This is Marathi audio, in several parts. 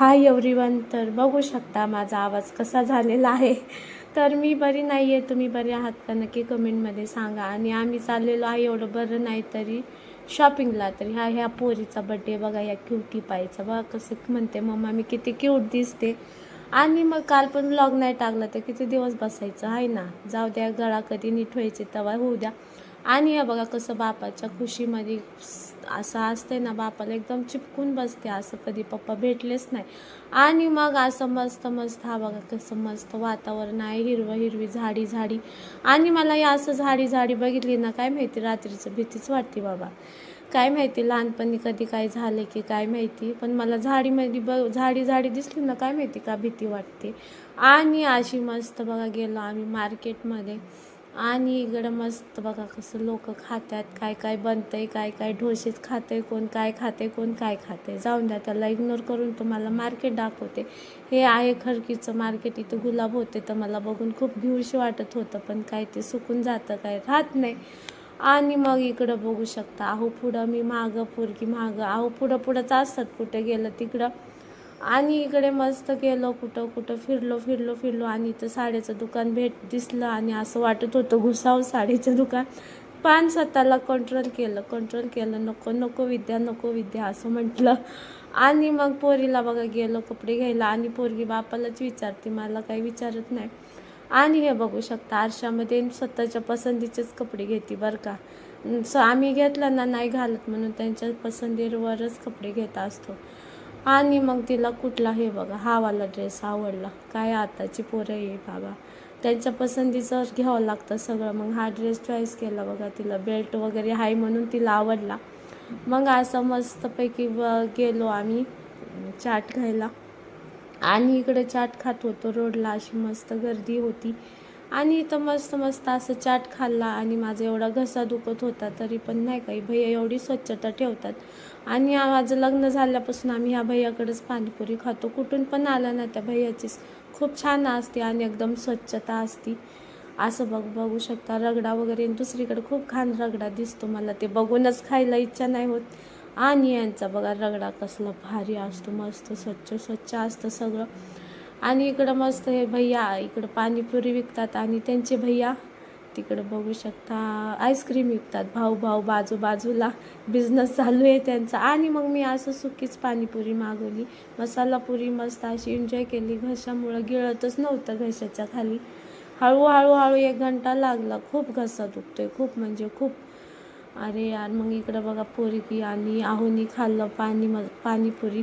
हाय एव्हरीवन तर बघू शकता माझा आवाज कसा झालेला आहे. तर मी बरी नाही आहे तुम्ही बरे आहात का? नक्की कमेंटमध्ये सांगा. आणि आम्ही चाललेलो आहे एवढं बरं नाही तरी शॉपिंगला तरी ह्या ह्या पोरीचा बड्डे बघा या क्युटी पायचा बघा कसं म्हणते मम्मा मी किती क्यूट दिसते. आणि मग काल पण ब्लॉग नाही टाकला तर किती दिवस बसायचं? आहे ना? जाऊ द्या गळा कधी नीट व्हायचे तेव्हा होऊ द्या. आणि या बघा कसं बापाच्या खुशीमध्ये असं असते ना बापाला एकदम चिपकून बसते असं कधी पप्पा भेटलेच नाही. आणि मग असं मस्त मस्त हा बघा कसं मस्त वातावरण आहे हिरवं हिरवी झाडी झाडी. आणि मला या असं झाडी झाडी बघितली ना काय माहिती रात्रीचं भीतीच वाटते बाबा. काय माहिती लहानपणी कधी काय झालं की काय माहिती पण मला झाडीमध्ये ब झाडी झाडी दिसली ना काय माहिती का भीती वाटते. आणि अशी मस्त बघा गेलो आम्ही मार्केटमध्ये. आणि इकडं मस्त बघा कसं लोक खातात काय काय बनतंय काय काय ढोसेच खाते कोण काय खाते कोण काय खाते जाऊन द्या त्याला इग्नोर करून तुम्हाला मार्केट दाखवते. हे आहे खडकीचं मार्केट इथं गुलाब होते तर मला बघून खूप भिवशी वाटत होतं पण काय ते सुकून जातं काय राहत नाही. आणि मग इकडं बघू शकता अहो पुढं मी मागं पोरगी मागं अहो पुढं पुढंच असतात कुठं गेलं तिकडं. आणि इकडे मस्त गेलो कुठं कुठं फिरलो फिरलो फिरलो. आणि इथं साड्याचं दुकान भेट दिसलं आणि असं वाटत होतं घुसावं साडीचं दुकान. पण स्वतःला कंट्रोल केलं कंट्रोल केलं. नको नको विद्या नको विद्या असं म्हटलं. आणि मग पोरीला बघा गेलो कपडे घ्यायला. आणि पोरगी बापालाच विचारते मला काही विचारत नाही. आणि हे बघू शकता आरशामध्ये स्वतःच्या पसंतीचेच कपडे घेते बरं का. स आम्ही घेतला ना नाही घालत म्हणून त्यांच्या पसंतीवरच कपडे घेत असतो. आणि मग तिला कुठला हे बघा हा वाला ड्रेस आवडला. काय आताची पोरं आहे बाबा. त्यांच्या पसंतीचं घ्यावं लागतं सगळं. मग हा ड्रेस चॉईस केला बघा तिला. बेल्ट वगैरे आहे म्हणून तिला आवडला. मग असं मस्तपैकी ब- गेलो आम्ही चाट खायला आणि इकडे चाट खात होतो. रोडला अशी मस्त गर्दी होती. आणि इथं मस्त मस्त असं चाट खाल्ला आणि माझा एवढा घसा दुखत होता तरी पण नाही काही भैया एवढी स्वच्छता ठेवतात. आणि माझं लग्न झाल्यापासून आम्ही ह्या भैयाकडेच पाणीपुरी खातो. कुठून पण आलं ना त्या भैयाचीच. खूप छान असते आणि एकदम स्वच्छता असती. असं बघ बघू शकता रगडा वगैरे. दुसरीकडे खूप खान रगडा दिसतो मला. ते बघूनच खायला इच्छा नाही होत. आणि यांचा बघा रगडा कसला भारी असतो. मस्त स्वच्छ स्वच्छ असतं सगळं. आणि इकडं मस्त हे भैया इकडं पाणीपुरी विकतात आणि त्यांचे भैया तिकडं बघू शकता. आईस्क्रीम विकतात. भाऊ भाऊ बाजू बाजूला बिझनेस चालू आहे त्यांचा. आणि मग मी असं सुकीच पाणीपुरी मागवली. मसाला पुरी मस्त अशी एन्जॉय केली. घशामुळं गिळतच नव्हतं घशाच्या खाली. हळूहळू हळू एक घंटा लागला. खूप घसा दुखतोय. खूप म्हणजे खूप. अरे यार मग इकडं बघा पोरगी आणि आहोनी खाल्लं पाणी म पाणीपुरी.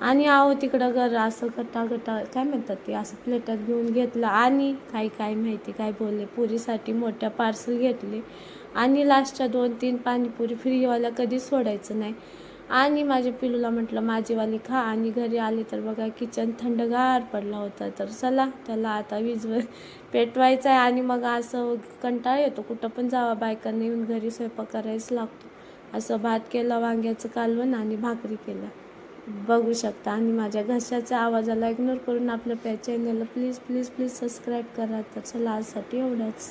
आणि आहो तिकडं घर असं गटा गटा काय म्हणतात ते असं प्लेटात घेऊन घेतलं. आणि काही काय माहिती काय बोलले. पुरीसाठी मोठ्या पार्सल घेतले. आणि लास्टच्या दोन तीन पाणीपुरी फ्रीवाल्या कधीच सोडायचं नाही. आणि माझ्या पिलूला म्हटलं माझीवाली खा. आणि घरी आले तर बघा किचन थंडगार पडला होता. तर चला त्याला आता वीजवर पेटवायचं आहे. आणि मग असं कंटाळा येतो. कुठं पण जावा बायकांना येऊन घरी स्वयंपाक करायच लागतो. असं भात केला वांग्याचं कालवण आणि भाकरी केला बघू शकता. आणि माझ्या घशाच्या आवाजाला इग्नोर करून आपल्या पॅ चॅनलला प्लीज प्लीज प्लीज सबस्क्राईब करा. तर चला आजसाठी एवढंच.